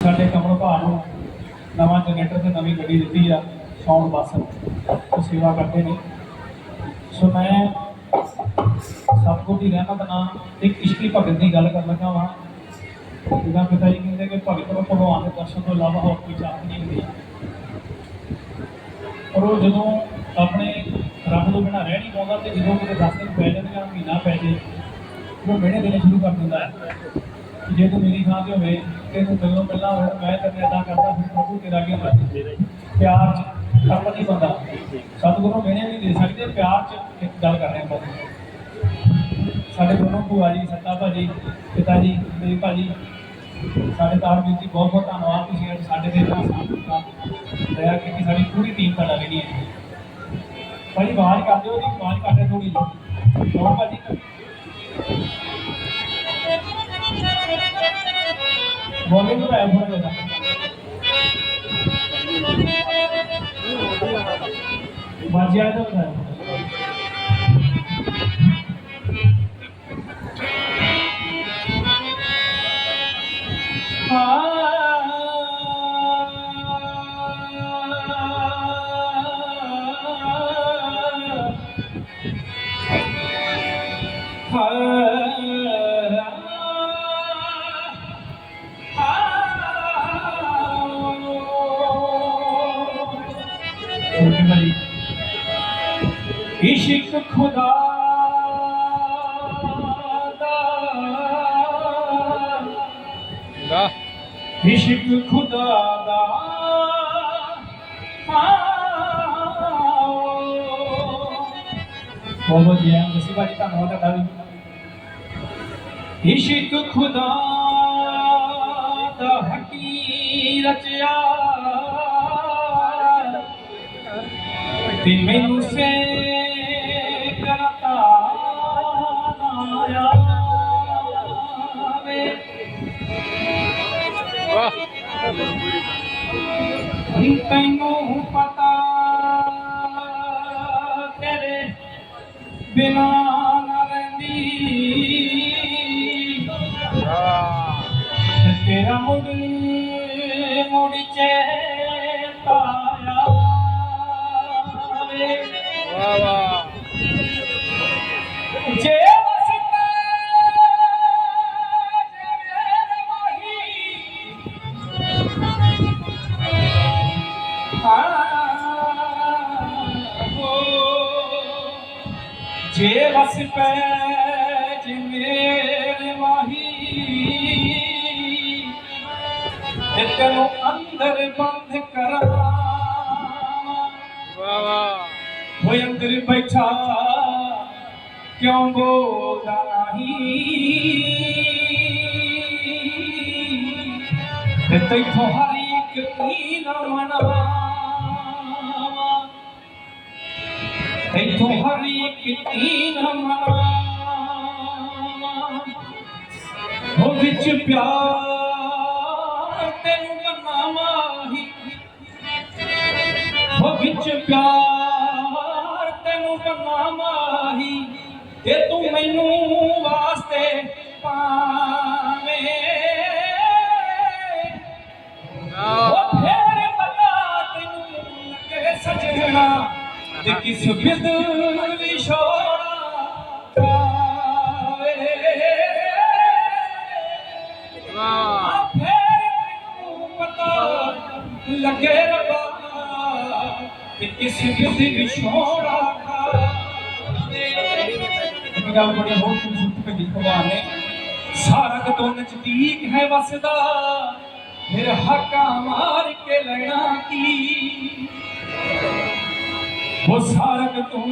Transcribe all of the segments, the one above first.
ਸਾਡੇ ਕਮਲ ਭਾ ਨੂੰ ਨਵਾਂ ਜਨਰੇਟਰ ਤੇ ਨਵੀਂ ਗੱਡੀ ਦਿੱਤੀ ਆ ਸਾਊਂਡ ਬੱਸ ਉਹ ਸੇਵਾ ਕਰਦੇ ਨੇ। ਸੋ ਮੈਂ ਸਭ ਸਤਿਗੁਰ ਦੀ ਰਹਿਮਤ ਨਾਲ ਇੱਕ ਇਸ਼ਕੀ ਭਗਤ ਦੀ ਗੱਲ ਕਰਨ ਲੱਗਾ ਵਾਂ। ਜਿਹਦਾ ਪਿਤਾ ਜੀ ਕਹਿੰਦੇ ਕਿ ਭਗਤ ਨੂੰ ਭਗਵਾਨ ਦੇ ਦਰਸ਼ਨ ਤੋਂ ਇਲਾਵਾ ਹੋਰ ਕੋਈ ਚਾਹ ਨਹੀਂ ਹੁੰਦੀ। ਔਰ ਉਹ ਜਦੋਂ ਆਪਣੇ ਰੱਬ ਤੋਂ ਬਿਨਾਂ ਰਹਿ ਨਹੀਂ ਪਾਉਂਦਾ ਤੇ ਜਦੋਂ ਕਿਤੇ ਦਸ ਦਿਨ ਪੈ ਜਾਂਦੇ ਜਾਂ ਮਹੀਨਾ ਪੈ ਜੇ, ਉਹ ਮਿਹਣੇ ਦੇਣੇ ਸ਼ੁਰੂ ਕਰ ਦਿੰਦਾ ਹੈ। ਜੇ ਤੂੰ ਮੇਰੀ ਥਾਂ ਤੇ ਹੋਵੇ, ਤੇ ਤੂੰ ਮੈਨੂੰ ਪਹਿਲਾਂ ਹੋਵੇ ਮੈਂ ਤੈਨੂੰ ਇਦਾਂ ਕਰਦਾ, ਫਿਰ ਪ੍ਰਭੂ ਤੇਰਾ ਕੀ ਹੁੰਦਾ ਪਿਆਰ ਚ ਕਰਮ ਨਹੀਂ ਬੰਦਾ। ਸਤਿਗੁਰੂ ਨੂੰ ਨਹੀਂ ਦੇ ਸਕਦੇ, ਪਿਆਰ ਚ ਇੱਕ ਗੱਲ ਕਰ ਰਹੇ ਹਾਂ ਸਾਡੇ ਦੋਨੋਂ ਭੂਆ ਜੀ, ਸੱਤਾ ਭਾਜੀ, ਪਿਤਾ ਜੀ, ਮੇਰੇ ਭਾਜੀ, ਸਾਡੇ ਤਾਰਵੀਰ ਜੀ, ਬਹੁਤ ਬਹੁਤ ਧੰਨਵਾਦ। ਤੁਸੀਂ ਅੱਜ ਸਾਡੇ ਦੇ ਨਾਲ ਸਾਥ ਦਿੱਤਾ। ਦਇਆ ਕੀਤੀ ਸਾਡੀ ਪੂਰੀ ਟੀਮ ਤੁਹਾਡਾ ਜਿਹੜੀ ਹੈ। ਭਾਜੀ, ਆਵਾਜ਼ ਕਰ ਦਿਓ ਜੀ, ਆਵਾਜ਼ ਕਰ ਥੋੜੀ ਜੀ ਹੋਰ ਭਾਜੀ? हा ਤਾਂ ਬਤਾਇਆ ਇਸ਼ਕ ਖੁਦਾ ਦਾ ਵਾਹ ਇਸ਼ਕ ਖੁਦਾ ਦਾ ਬਹੁਤ ਬਹੁਤ ਜੀ ਅਸੀਂ ਬਾਜੀ ਧੰਨਵਾਦ ਤੁਹਾਡਾ ਵੀ ਇਸ਼ਕ ਖੁਦਾ ਦਾ ਹਕੀ ਰਚਿਆ ਤੇ ਮੈਨੂੰ ਸੇ ਤੈਨੂੰ ਪਤਾ ਤੇਰੇ ਬਿਨਾ ਤੈਨੂੰ ਅੰਦਰ ਬੰਦ ਕਰਾਂ। ਵਾਹ ਵਾਹ। ਹੋਏ ਅੰਦਰ ਬੈਠਾ ਕਿਉਂ ਬੋਲਦਾ ਨਹੀਂ? ਤੇ ਤੈਥੋਂ ਹਰ ਇੱਕ ਕੀ ਨਾ ਮਨਾਵਾ। ਤੈਥੋਂ ਹਰ ਇੱਕ ਕੀ ਨਾ ਮਨਾਵਾ। ਉਹ ਵਿੱਚ ਪਿਆਰ ਤੈਨੂੰ ਮਨਾਵਾ ਹੀ ਉਹ ਵਿੱਚ ਪਿਆਰ ਤੈਨੂੰ ਬੰਨਾ ਮਾਹੀ ਤੂੰ ਮੈਨੂੰ ਵਾਸਤੇ ਪਾਵੇਂ। ਉਹ ਫੇਰ ਪਤਾ ਤੈਨੂੰ ਕਿ ਸਜਣਾ। ਤੇ ਕਿਸ ਬਿਦ ਕਿ ਕਿਸ ਕਿਸ ਵਿਛੋੜਾ ਖਾਵੇ ਇੱਕ ਗੱਲ ਬੜੀ ਹੋਰ ਖੂਬਸੂਰਤ ਕਹੀ ਭਗਵਾਨ ਨੇ, ਸਾਰਾ ਕਦੋਂ ਨਜ਼ਦੀਕ ਹੈ ਵਸਦਾ, ਫਿਰ ਹੱਕਾ ਮਾਰ ਕੇ ਲੈਣਾ ਕੀ? ਉਹ ਸਾਰਾ ਕਦੋਂ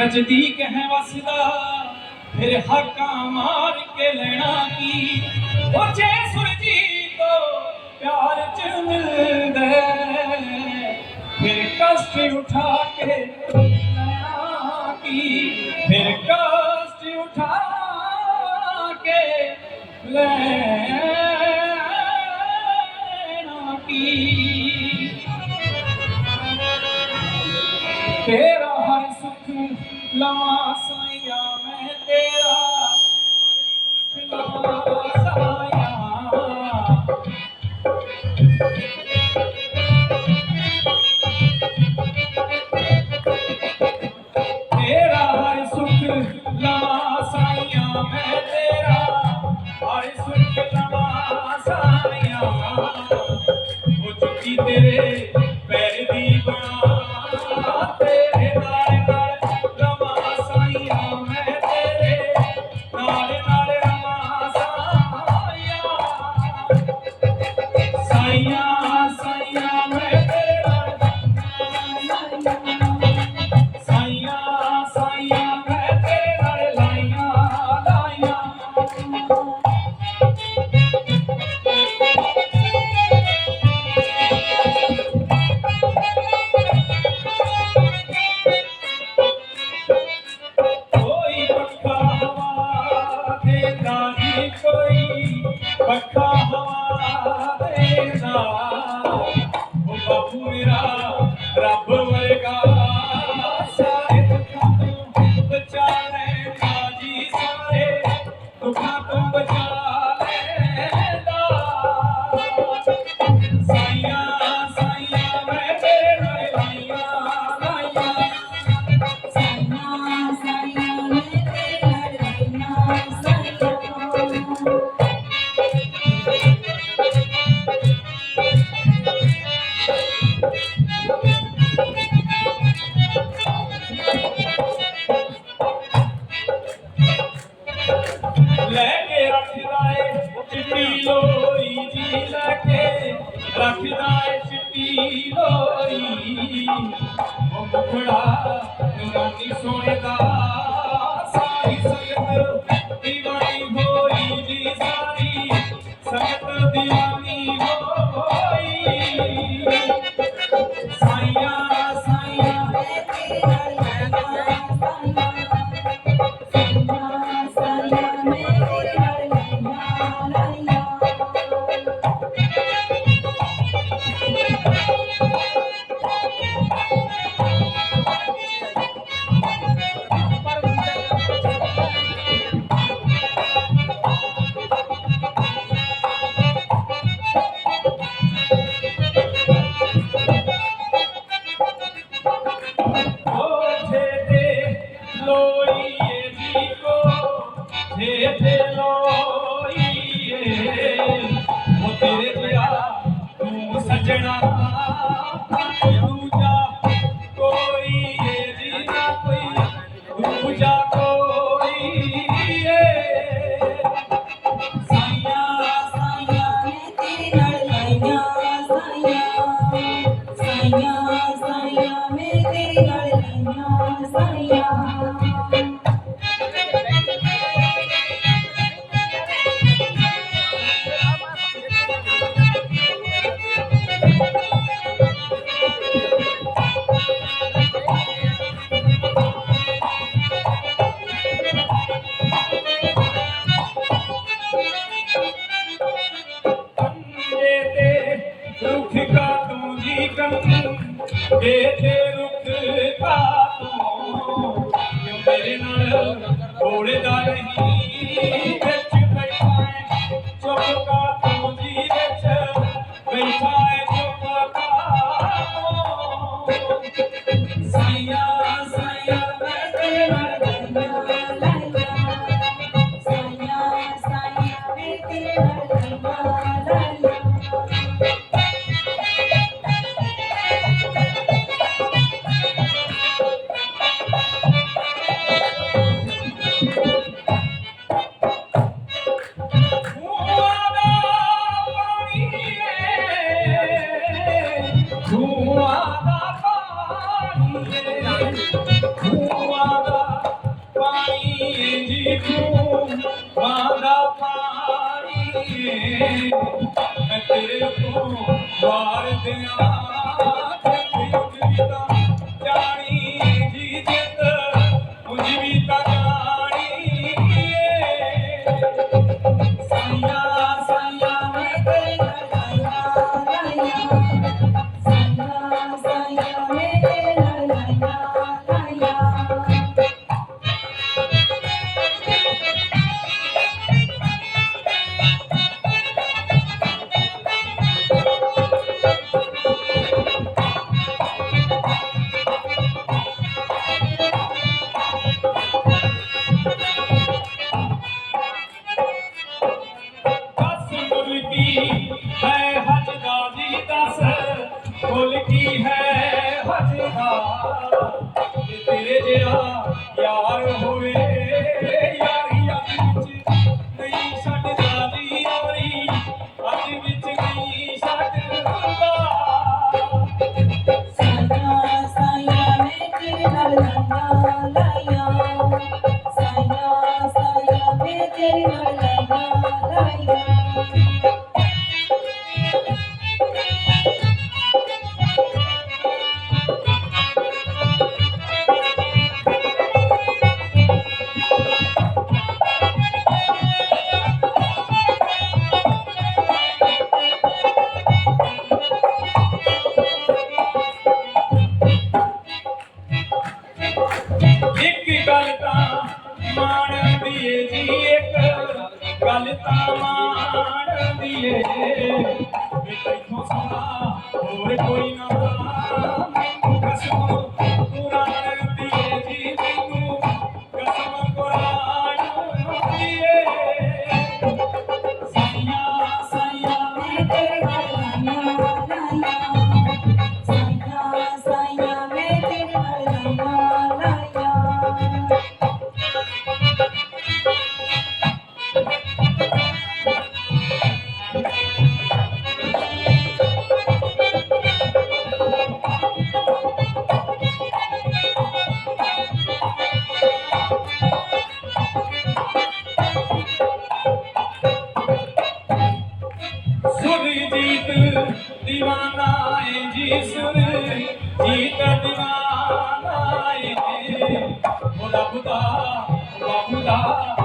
ਨਜ਼ਦੀਕ ਹੈ ਵਸਦਾ, ਫਿਰ ਹੱਕਾ ਮਾਰ ਕੇ ਲੈਣਾ ਕੀ? ਉਹ ਜੇ ਸੁਰਜੀ ਤੋਂ ਪਿਆਰ ਚ ਮਿਲਦਾ ਫਿਰ ਕਸ਼ਟ ਉਠਾ ਕੇ ਲੈਣਾ ਕੀ ਫਿਰ ਕਸ਼ਟ ਉਠਾ ਕੇ ਲੈਣਾ ਕੀ ਤੇਰਾ ਹਰ ਸੁਖ ਲਵਾਂ ਸਾਇਆ ਲੈ ਕੇ ਰੱਖਦਾ ਏ, ਚਿੱਟੀ ਲੋਈ ਜੀ ਲੈ ਕੇ ਰੱਖਦਾ ਏ, ਚਿੱਟੀ ਲੋਈ। ਉਹ ਮੁਖੜਾ ਨੋਨੀ ਸੋਹਣੇ ਦਾ Vitorino, Vitorino, Vitorino, Vitorino, Vitorino, Vitorino, Vitorino, Vitorino, Laputa, Laputa.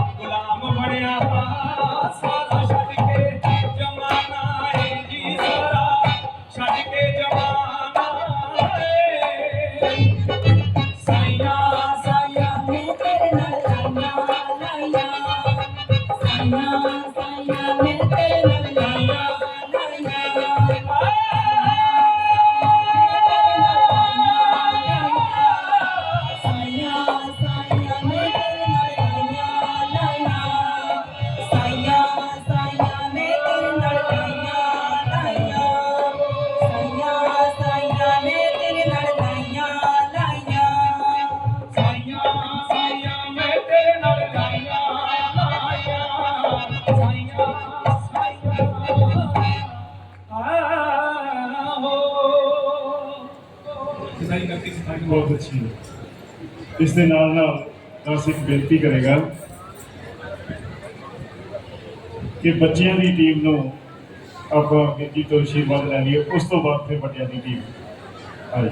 ਸਾਰੀ ਕਰਕੇ ਸਿਖਾਈ ਬਹੁਤ ਅੱਛੀ ਹੈ। ਇਸ ਦੇ ਨਾਲ ਨਾਲ ਅਸੀਂ ਇੱਕ ਬੇਨਤੀ ਕਰੇਗਾ ਕਿ ਬੱਚਿਆਂ ਦੀ ਟੀਮ ਨੂੰ ਆਪਾਂ ਅੱਗੇ ਤੋਂ ਸ਼ੀਰਵਾਦ ਲੈ ਲਈਏ। ਉਸ ਤੋਂ ਬਾਅਦ ਫਿਰ ਵੱਡਿਆਂ ਦੀ ਟੀਮ ਆਏ